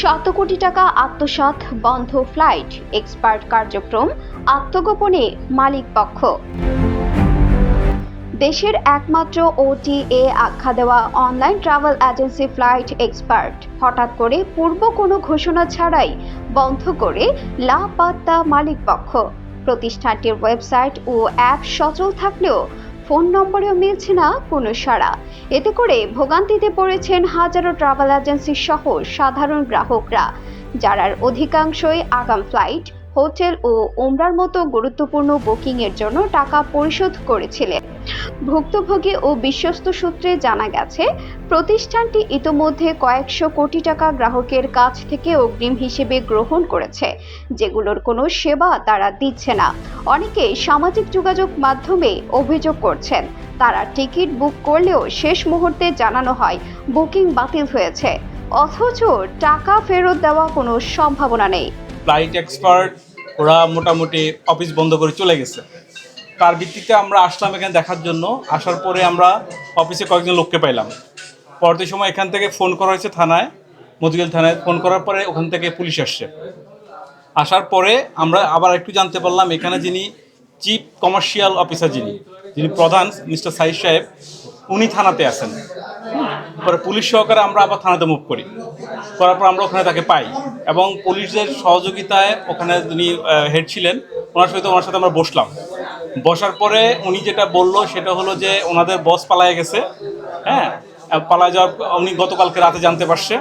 শত কোটি টাকা আত্মসাৎ, বন্ধ ফ্লাইট, এক্সপার্ট কার্যক্রম, আত্মগোপনে মালিক পক্ষ। দেশের একমাত্র ওটিএ আখ্যা দেওয়া online travel agency flight expert. হঠাৎ করে পূর্ব কোনো ঘোষণা ছাড়াই বন্ধ করে লাপাত্তা মালিক পক্ষ। প্রতিষ্ঠানটির ওয়েবসাইট ও অ্যাপ সচল থাকলেও ফোন নম্বরেও মিলছে না কোনো সাড়া। এতে করে ভোগান্তিতে পড়েছেন হাজারো ট্রাভেল এজেন্সি সহ সাধারণ গ্রাহকরা, যারার অধিকাংশই আগাম ফ্লাইট হোটেল ও ওমরার মতো গুরুত্বপূর্ণ বুকিংয়ের জন্য টাকা পরিশোধ করেছিলেন। ভুক্তভোগী ও বিশ্বস্ত সূত্রে জানা গেছে, প্রতিষ্ঠানটি ইতোমধ্যে কয়েকশো কোটি টাকা গ্রাহকের কাছ থেকে অগ্রিম হিসেবে গ্রহণ করেছে, যেগুলোর কোনো সেবা তারা দিচ্ছে না। অনেকে সামাজিক যোগাযোগ মাধ্যমে অভিযোগ করছেন, তারা টিকিট বুক করলেও শেষ মুহূর্তে জানানো হয়, বুকিং বাতিল হয়েছে। অথচ টাকা ফেরত দেওয়া কোনো সম্ভাবনা নেই। ফ্লাইট এক্সপার্ট ওরা মোটামুটি অফিস বন্ধ করে চলে গেছে। তার ভিত্তিতে আমরা আসলাম এখানে দেখার জন্য। আসার পরে আমরা অফিসে কয়েকজন লোককে পাইলাম। পরবর্তী সময় এখান থেকে ফোন করা হয়েছে থানায়, মধুগেল থানায়। ফোন করার পরে ওখান থেকে পুলিশ আসছে। আসার পরে আমরা আবার একটু জানতে পারলাম, এখানে যিনি চিফ কমার্শিয়াল অফিসার যিনি যিনি প্রধান মিস্টার সাইদ সাহেব, উনি থানাতে আছেন। পরে পুলিশ সহকারে আমরা আবার থানাতে মুভ করি। করার পর আমরা ওখানে তাকে পাই এবং পুলিশের সহযোগিতায় ওখানে যিনি হেড ছিলেন, ওনার সাথে ওনার সাথে আমরা বসলাম। বসার পরে উনি যেটা বলল সেটা হলো যে ওনাদের বস পালায় গেছে হ্যাঁ? পালায় যাওয়ার উনি গতকালকে রাতে জানতে পারছে।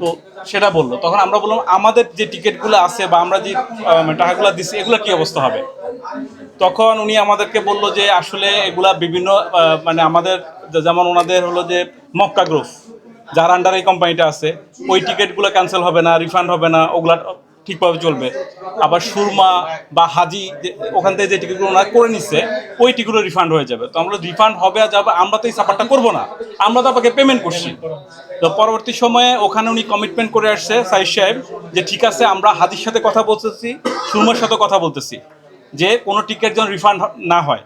তো সেটা বলল। তখন আমরা বললাম, আমাদের যে টিকিটগুলো আছে বা আমরা যে টাকাগুলো দিচ্ছি এগুলো কি অবস্থা হবে? তখন উনি আমাদেরকে বলল যে আসলে এগুলা বিভিন্ন মানে আমাদের যেমন ওনাদের হলো যে মক্কা গ্রুপ, যার আন্ডার এই কোম্পানিটা আছে, ওই টিকিটগুলো ক্যান্সেল হবে না রিফান্ড হবে না, ওগুলা ঠিকভাবে চলবে। আবার সুরমা বা হাজি ওখান থেকে যে টিকিটগুলো ওনারা করে নিচ্ছে ওই টিকিটগুলো রিফান্ড হয়ে যাবে। তো আমরা রিফান্ড হবে আর যাবে, আমরা তো এই সাপারটা করব না, আমরা তো আপনাকে পেমেন্ট করছি। তো পরবর্তী সময়ে ওখানে উনি কমিটমেন্ট করে আসছে সাইদ সাহেব, যে ঠিক আছে, আমরা হাজির সাথে কথা বলতেছি, সুরমার সাথে কথা বলতেছি। যে কোনো টিকিট যেন রিফান্ড না হয়।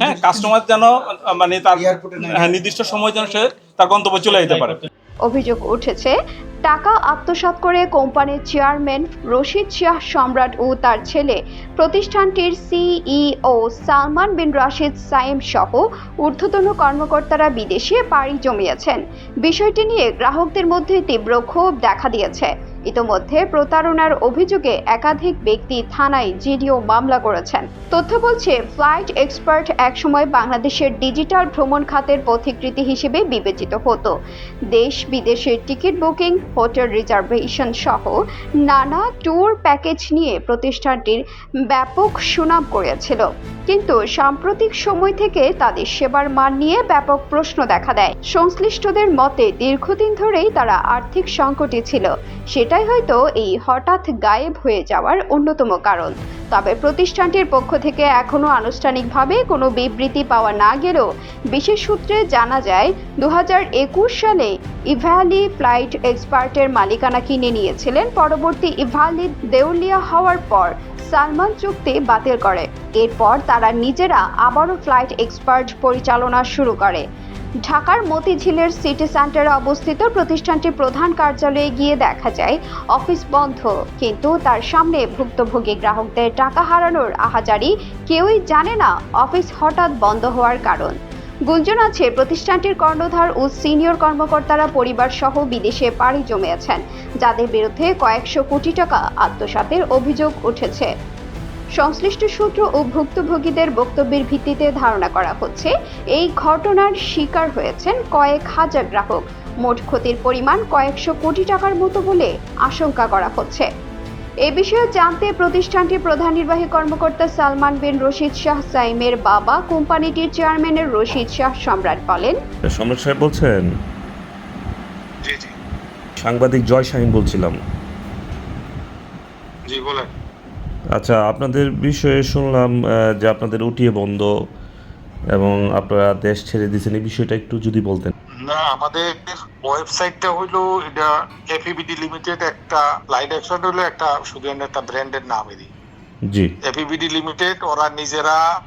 হ্যাঁ। কাস্টমার যেন মানে তার হ্যাঁ, নির্দিষ্ট সময় যেন সে তার গন্তব্যে চলে যেতে পারে। অভিযোগ উঠেছে টাকা আত্মসাৎ করে কোম্পানির চেয়ারম্যান রশিদ শাহ সম্রাট ও তার ছেলে প্রতিষ্ঠানটির সিইও সালমান বিন রাশিদ সাইম সহ ঊর্ধ্বতন কর্মকর্তারা বিদেশে পাড়ি জমিয়েছেন। বিষয়টি নিয়ে গ্রাহকদের মধ্যে তীব্র ক্ষোভ দেখা দিয়েছে। ইতোমধ্যে প্রতারণার অভিযোগে একাধিক ব্যক্তি থানায় জিডিও মামলা করেছেন। তথ্য বলছে, ফ্লাইট এক্সপার্ট একসময় বাংলাদেশের ডিজিটাল ভ্রমণ খাতের পথিকৃতি হিসেবে বিবেচিত হতো। দেশ বিদেশের টিকিট বুকিং, হোটেল রিজার্ভেশন সহ নানা ট্যুর প্যাকেজ নিয়ে প্রতিষ্ঠানটির ব্যাপক সুনাম করেছিল। কিন্তু সাম্প্রতিক সময় থেকে তাদের সেবার মান নিয়ে ব্যাপক প্রশ্ন দেখা দেয়। সংশ্লিষ্টদের মতে, দীর্ঘদিন ধরেই তারা আর্থিক সংকটে ছিল। সেটাই হয়তো এই হঠাৎ গায়েব হয়ে যাওয়ার অন্যতম কারণ। তবে প্রতিষ্ঠানটির পক্ষ থেকে এখনও আনুষ্ঠানিকভাবে কোনো বিবৃতি পাওয়া না গেলেও বিশেষ সূত্রে জানা যায় দু হাজার একুশ সালে ইভ্যালি ফ্লাইট এক্সপার্টের মালিকানা কিনে নিয়েছিলেন। পরবর্তী ইভ্যালি দেউলিয়া হওয়ার পর সালমান চুক্তি বাতিল করে। এরপর তারা নিজেরা আবারও ফ্লাইট এক্সপার্ট পরিচালনা শুরু করে। ঢাকার মতিঝিলের সিটি সেন্টারে অবস্থিত প্রতিষ্ঠানটির প্রধান কার্যালয়ে গিয়ে দেখা যায়, অফিস বন্ধ। কিন্তু তার সামনে ভুক্তভোগী গ্রাহকদের টাকা হারানোর আহাজারি কেউই জানে না, অফিস হঠাৎ বন্ধ হওয়ার কারণ। গুঞ্জন আছে, প্রতিষ্ঠানটির কর্ণধার ও সিনিয়র কর্মকর্তারা পরিবার সহ বিদেশে পাড়ি জমিয়েছেন, যাদের বিরুদ্ধে কয়েকশো কোটি টাকা আত্মসাতের অভিযোগ উঠেছে। সংশ্লিষ্ট সূত্র ও ভুক্তভোগীদের বক্তব্যের ভিত্তিতে ধারণা করা হচ্ছে এই ঘটনার শিকার হয়েছেন কয়েক হাজার গ্রাহক। মোট ক্ষতির পরিমাণ কয়েকশো কোটি টাকার মতো বলে আশঙ্কা করা হচ্ছে। এ বিষয়ে জানতে প্রতিষ্ঠানটির প্রধান নির্বাহী কর্মকর্তা সালমান বিন রশিদ শাহ সাইমের বাবা কোম্পানিটির চেয়ারম্যানের রশিদ শাহ সম্রাট বলেন সম্রাট সাহেব বলছেন? জি জি। সাংবাদিক জয় শাহিন বলছিলাম। জি বলেন। আচ্ছা আপনাদের বিষয়ে শুনলাম যে আপনাদের উঠিয়ে বন্ধ এবং আপনারা দেশ ছেড়ে দিয়েছেন। এই বিষয়টা একটু যদি বলতেন। না আমাদের ওয়েবসাইটটা হইল এটা এফিবিডি লিমিটেড একটা লাইট অ্যাকশন হলো একটা শুধু একটা ব্র্যান্ডের নাম এদি জি। এফিবিডি লিমিটেড ওরা নিজেরা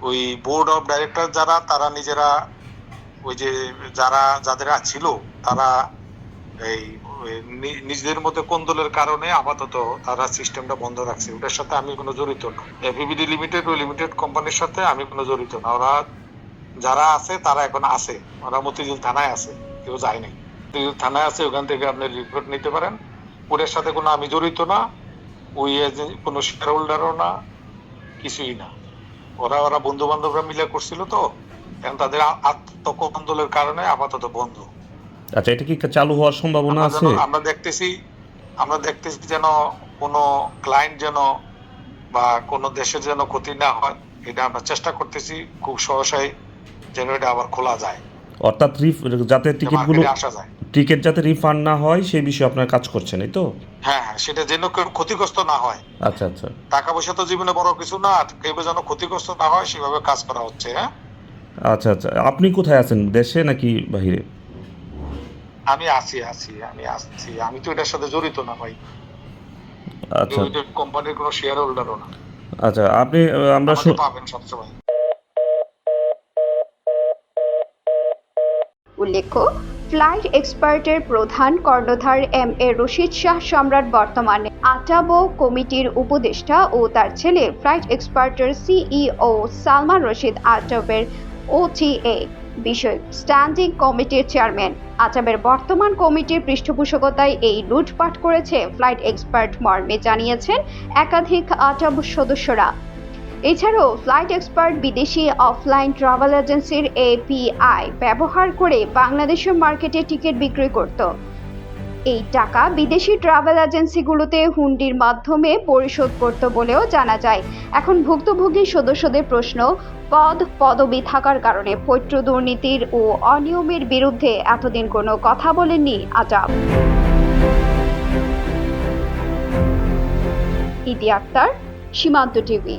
ওই বোর্ড অফ ডাইরেক্টর যারা তারা নিজেরা ওই যে যারা যাদের ছিল তারা এই নিজেদের মধ্যে কোন্দলের কারণে আপাতত তারা সিস্টেমটা বন্ধ রাখছে, ওটার সাথে আমি কোনো জড়িত না। এফিবিডি লিমিটেড ওই লিমিটেড কোম্পানির সাথে আমি কোনো জড়িত না। ওরা যারা আছে, তারা এখন আছে। ওরা মতিঝিল থানায় আছে, কেউ যায় নাই। থানায় আছে, ওখান থেকে আপনি রিপোর্ট নিতে পারেন। ওটার সাথে কোনো আমি জড়িত না, ওই কোনো শেয়ার হোল্ডারও না, কিছুই না। ওরা ওরা বন্ধু বান্ধবরা মিলে করছিল তো, এখন তাদের আত্মকন্দলের কারণে আপাতত বন্ধ। আচ্ছা এটা কি চালু হওয়ার সম্ভাবনা আছে? আমরা দেখতেছি আমরা দেখতেছি যেন কোনো ক্লায়েন্ট যেন বা কোনো দেশের যেন ক্ষতি না হয় এটা আমরা চেষ্টা করতেছি খুব সহসাই যেন এটা আবার খোলা যায়। অর্থাৎ যাতে টিকিটগুলো মার্কেটে আসা যায়। টিকিট যাতে রিফান্ড না হয় সেই বিষয়ে আপনার কাজ করছেন এই তো? হ্যাঁ হ্যাঁ সেটা যেন কেউ ক্ষতিগ্রস্ত না হয়। আচ্ছা আচ্ছা। টাকা পয়সা তো জীবনে বড় কিছু না কেউ যেন ক্ষতিগ্রস্ত না হয় সেভাবে কাজ করা হচ্ছে হ্যাঁ? আচ্ছা আচ্ছা। আপনি কোথায় আছেন দেশে নাকি বাহিরে? আমি আছি আছি আমি আসছি আমি তো এটার সাথে জড়িত না ভাই। আচ্ছা। কোম্পানির কোনো শেয়ার হোল্ডারও না। আচ্ছা আপনি আমরা পাবেন সবসময়। উল্লেখ্য ফ্লাইট এক্সপার্টের প্রধান কর্ণধার এম এ রশিদ শাহ সম্রাট বর্তমানে আটাবো কমিটির উপদেষ্টা ও তার ছেলে ফ্লাইট এক্সপার্টের সিইও সালমান রশিদ আটাবের ওটিএ বিষয় স্ট্যান্ডিং কমিটির চেয়ারম্যান আসামের বর্তমান কমিটির পৃষ্ঠপোষকতায় এই লুটপাট করেছে ফ্লাইট এক্সপার্ট মর্মে জানিয়েছেন একাধিক আটাব সদস্যরা। এছাড়াও ফ্লাইট এক্সপার্ট বিদেশি অফলাইন ট্রাভেল এজেন্সির এপিআই ব্যবহার করে বাংলাদেশের মার্কেটে টিকিট বিক্রি করত। এই টাকা বিদেশি ট্রাভেল এজেন্সিগুলোতে হুন্ডির মাধ্যমে পরিশোধ করত বলেও জানা যায়। এখন ভুক্তভোগী সদস্যদের প্রশ্ন, পদ, পদবি থাকার কারণে পৈত্র দুর্নীতির ও অনিয়মের বিরুদ্ধে এতদিন কোনো কথা বলেননি আজাব। ইতি আক্তার সীমান্ত টিভি।